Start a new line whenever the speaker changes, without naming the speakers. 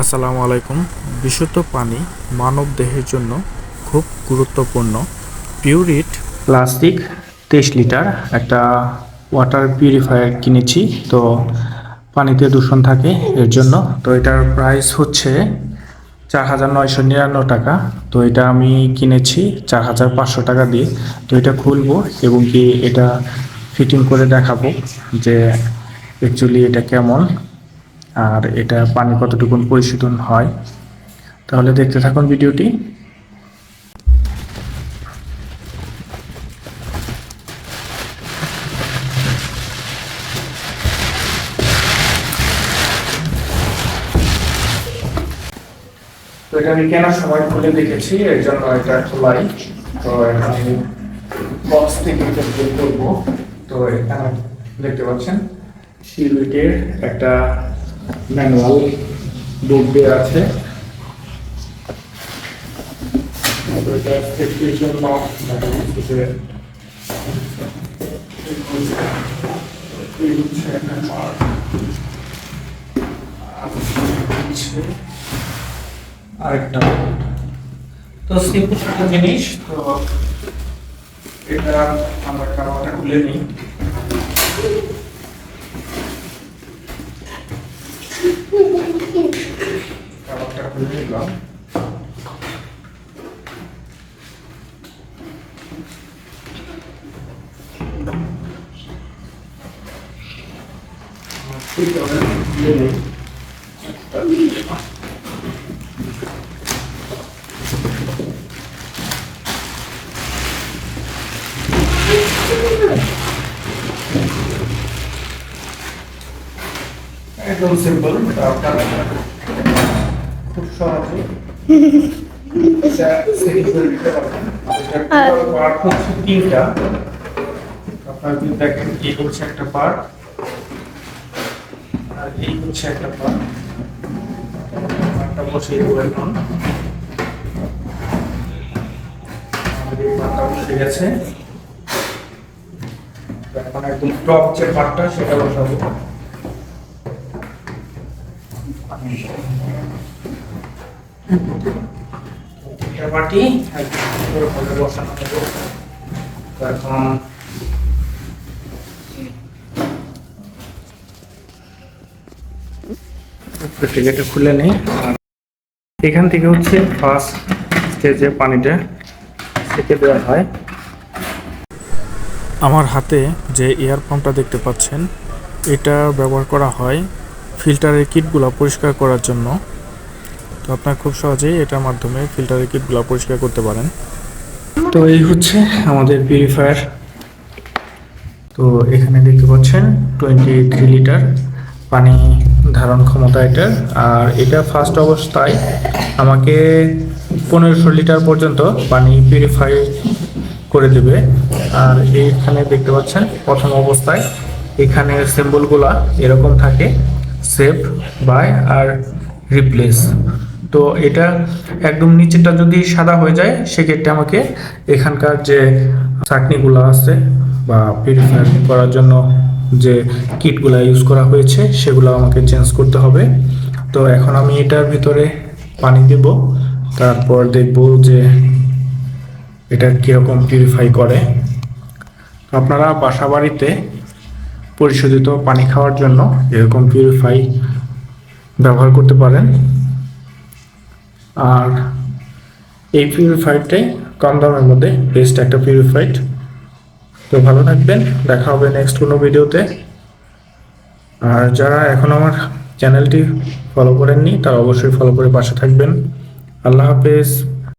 আসসালামু আলাইকুম। বিশুদ্ধ পানি মানব দেহের জন্য খুব গুরুত্বপূর্ণ। পিউরিট প্লাস্টিক তেইশ লিটার, একটা ওয়াটার পিউরিফায়ার কিনেছি, তো পানিতে দূষণ থাকে এর জন্য। তো এটার প্রাইস হচ্ছে চার হাজার নয়শো নিরানব্বই টাকা। তো এটা আমি কিনেছি চার হাজার পাঁচশো টাকা দিয়ে। তো এটা খুলবো এবং কি এটা ফিটিং করে দেখাবো যে অ্যাকচুয়ালি এটা কেমন। আর এটা পানি কতটুকুন পরিশোধন হয়। তাহলে দেখতে থাকুন ভিডিওটি। তো এটা আমি কেনার সময় খুলে দেখেছি, এর জন্য এটা খোলাই। তো আমি বক্স থেকে এটা বের করব। তো এখানে দেখতে পাচ্ছেন সিলুইটের একটা ম্যানুয়াল বুক দেওয়া আছে। জন্য আরেকটা তো সিম্পল একটা জিনিস, তো এটা আমরা কারোটা খুলে নিই। কাবাবটা খুলে একদম সিম্পল আপনারা খুব সহজে এটা সেটিং করে দিতে পারবেন এটা টোটাল পার্ট হচ্ছে তিনটা আপনারা যদি দেখেন এই হচ্ছে একটা পার্ট আর এই হচ্ছে একটা পার্ট পার্টটা বসিয়ে দেবো এখন আমাদের পার্টটা বসে গেছে এখন একদম টপ যে পার্টটা সেটা বসাবো খুলে নেই এখান থেকে হচ্ছে ফার্স্ট স্টেজে পানিটা সেকে দেওয়া হয়। আমার হাতে যে এয়ার পাম্পটা দেখতে পাচ্ছেন, এটা ব্যবহার করা হয় ফিল্টারের কিটগুলো পরিষ্কার করার জন্য। তো আপনার খুব সহজেই এটার মাধ্যমে ফিল্টারের কিটগুলো পরিষ্কার করতে পারেন। তো এই হচ্ছে আমাদের পিউরিফায়ার তো এখানে দেখতে পাচ্ছেন টোয়েন্টি থ্রি লিটার পানি ধারণ ক্ষমতা এটার। আর এটা ফার্স্ট অবস্থায় আমাকে পনেরোশো লিটার পর্যন্ত পানি পিউরিফাই করে দেবে। আর এইখানে দেখতে পাচ্ছেন প্রথম অবস্থায় এখানে সিম্বলগুলা এরকম থাকে। সেভ বাই আর রিপ্লেস তো এটা একদম নিচেরটা যদি সাদা হয়ে যায়, সেক্ষেত্রে আমাকে এখানকার যে চাটনিগুলো আছে বা পিউরিফায়ার করার জন্য যে কিটগুলো ইউজ করা হয়েছে, সেগুলো আমাকে চেঞ্জ করতে হবে। তো এখন আমি এটার ভিতরে পানি দেব, তারপর দেখব যে এটা কীরকম পিউরিফাই করে। আপনারা বাসা বাড়িতে পরিশোধিত পানি খাওয়ার জন্য এরকম পিউরিফাই ব্যবহার করতে পারেন। আর এই পিউরিফাইডটাই কম দামের মধ্যে বেস্ট একটা পিউরিফাইড তো ভালো থাকবেন, দেখা হবে নেক্সট কোনো ভিডিওতে আর যারা এখন আমার চ্যানেলটি ফলো করেননি, তারা অবশ্যই ফলো করে পাশে থাকবেন। আল্লাহ হাফেজ।